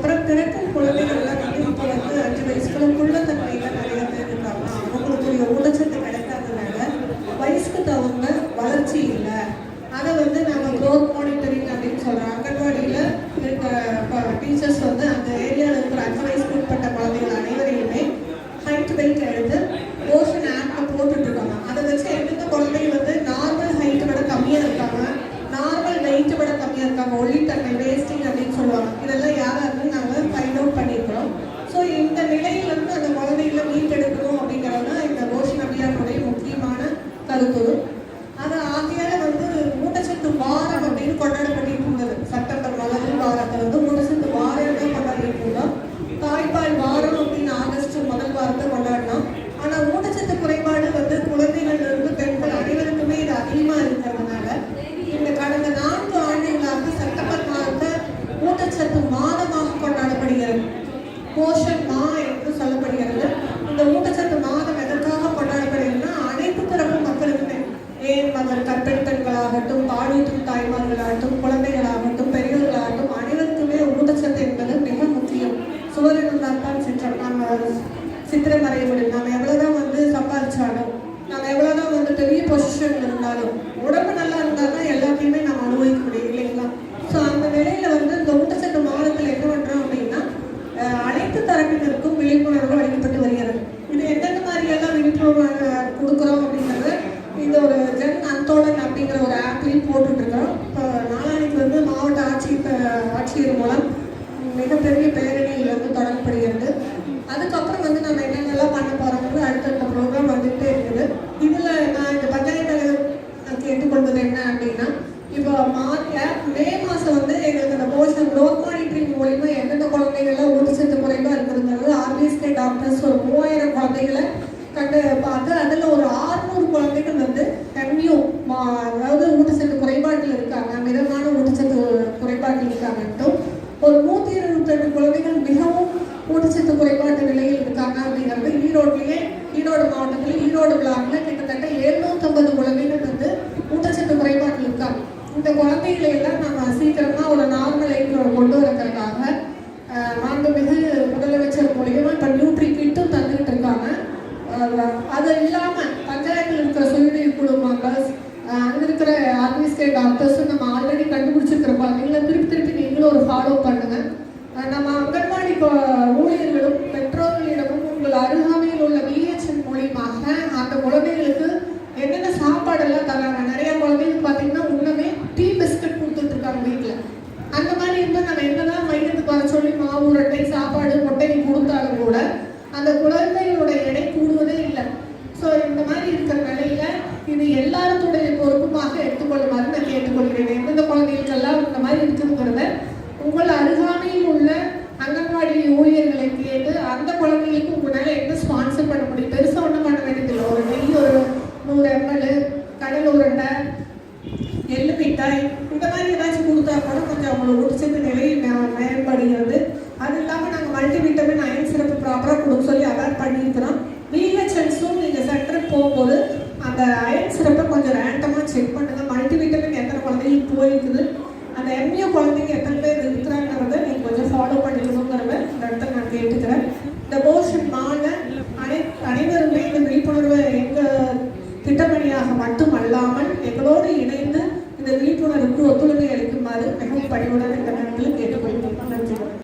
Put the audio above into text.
அப்புறம் பிறக்கும் குழந்தைகள்லாம் வந்து இப்போ வந்து அஞ்சு வயசுக்குள்ள குள்ளத்தன்மையில் நிறைய பேர் இருக்காங்க. அவங்களுக்குரிய ஊட்டச்சத்து கிடைக்காதனால வயசுக்கு தகுந்த வளர்ச்சி இல்லை. அதை வந்து நாங்கள் க்ரோத் மானிட்டரிங் அப்படின்னு சொல்கிறோம் அங்கன்வாடியில் இருக்க டீச்சர்ஸ் வந்து சித்திரை வரைய முடியும் நம்ம எவ்வளவுதான் வந்து சம்பாதிச்சாலும் நம்ம எவ்வளவுதான் வந்து பெரிய பொசிஷன்ல இருந்தாலும் உடம்பு நல்லா இருந்தால் தான் எல்லாத்தையுமே நம்ம அனுபவிக்க முடியும் இல்லைங்களா? ஸோ அந்த நிலையில் வந்து இந்த ஊட்டச்சத்து மாதத்தில் என்ன பண்றோம் அப்படின்னா அனைத்து தரப்பினருக்கும் விழிப்புணர்வு அளிக்கப்பட்டு வருகிறது. இது எந்தெந்த மாதிரியெல்லாம் விழிப்புணர்வு கொடுக்குறோம் அப்படிங்கிறது இந்த ஒரு ஜன் அந்தோலன் அப்படிங்கிற ஒரு ஆப்லையும் போட்டுட்ருக்கிறோம். இப்போ நாளானிக்கு வந்து மாவட்ட ஆட்சி ஆட்சியர் மூலம் மிகப்பெரிய பேரணியில் வந்து தொடங்கப்படுகிறது. அதுக்கப்புறம் வந்து நம்ம என்னென்னலாம் பண்ண போகிறோம்னு அடுத்தடுத்த ப்ரோக்ராம் வந்துகிட்டே இருக்குது. இதில் நான் இந்த பஞ்சாயத்து தலைவர் கேட்டுக்கொள்வது என்ன அப்படின்னா இப்போ மார்ச் மே மாதம் வந்து எங்களுக்கு அந்த போஷன் க்ரோத் மானிட்டரிங் மூலிமா எந்தெந்த குழந்தைகள்லாம் ஊட்டச்சத்து குறைவாக இருக்கிறதுனால ஆர்பிஎஸ்கே டாக்டர்ஸ் ஒரு மூவாயிரம் குழந்தைகளை கண்டு பார்த்து அதில் ஒரு ஆறுநூறு குழந்தைகள் வந்து எம்யூ அதாவது ஊட்டச்சத்து குறைபாட்டில் இருக்காங்க மிதமான ஊட்டச்சத்து குறைபாட்டில் இருக்காங்கன்ட்டும் ஒரு நூற்றி இருபத்தி ரெண்டு குழந்தைகள் மிகவும் ஊட்டச்சத்து குறைபாட்டு நிலையில் இருக்காங்க அப்படிங்கிறது ஈரோட்லேயே ஈரோடு மாவட்டத்தில் ஈரோடு பிளாக்ல கிட்டத்தட்ட எழுநூத்தம்பது குழந்தைகள் வந்து ஊட்டச்சத்து குறைபாட்டில் இருக்காங்க. இந்த குழந்தைகளை எல்லாம் நம்ம சீக்கிரமா ஒரு நார்மல் லைஃப்ல கொண்டு வரதுக்காக மாண்புமிகு முதலமைச்சர் மூலியமா இப்போ நியூட்ரி கிட்டும் தந்துகிட்டு இருக்காங்க. அது இல்லாம பஞ்சாயத்தில் இருக்கிற சுயநீர் குழு மெம்பர்ஸ் அங்கே இருக்கிற அட்மினிஸ்ட்ரேட் டாக்டர்ஸ் நம்ம ஆல்ரெடி கண்டுபிடிச்சிருக்கிற குழந்தைங்களை திருப்பி திருப்பி நீங்களும் ஒரு ஃபாலோ பண்ணுங்க அஹ் நம்ம அங்கன்வாடி கொ- ஊழியர்களும் பெற்றோர்களிடமும் உங்கள் அருகாமையில் உள்ள விஹெச்என் மூலியமாக அந்த குழந்தைகளுக்கு என்னென்ன சாப்பாடெல்லாம் தராங்க நிறைய குழந்தைங்க பார்த்தீங்கன்னா உண்மையே டீ பிஸ்கட் கொடுத்துட்டு இருக்காங்க வீட்டில் அந்த மாதிரி இருந்தால் நம்ம என்னதான் மையத்துக்கு வர சொல்லி மாவு உருண்டை சாப்பாடு முட்டை கொடுத்தாலும் கூட அந்த குழந்தையோட எடை கூடுவதே இல்லை. ஸோ இந்த மாதிரி இருக்கிற நிலையில இது எல்லாரத்துடைய பொறுப்புமாக எடுத்துக்கொள்ளுமாறு நான் கேட்டுக்கொள்கிறேன். எந்தெந்த குழந்தைகளுக்கெல்லாம் இந்த மாதிரி இருக்குங்கிறத உங்கள் அருகாமையில் உள்ள அங்கன்வாடி ஊழியர்களை கேட்டு அந்த குழந்தைகளுக்கு உங்களால் என்ன ஸ்பான்சர் பண்ண முடியும்? அந்த அயன் சிறப்பை கொஞ்சம் ரேண்டமாக செக் பண்ணுங்கள் மல்டிவிட்டமின் எத்தனை குழந்தைங்களுக்கு போயிருக்குது அந்த எம்யூ குழந்தைங்க எத்தனை பேர் இருக்கிறாங்கிறத நீங்கள் கொஞ்சம் ஃபாலோ பண்ணிக்கணுங்கிறத இந்த இடத்துல நான் கேட்டுக்கிறேன். இந்த போர்ஷன் மாலை அனை அனைவருமே இந்த விழிப்புணர்வை எங்கள் திட்டமடியாக மட்டும் அல்லாமல் எங்களோடு இணைந்து இந்த விழிப்புணர்வுக்கு ஒத்துழைப்பு அளிக்குமாறு மிகவும் பணிவுடன் இந்த நேரத்தில்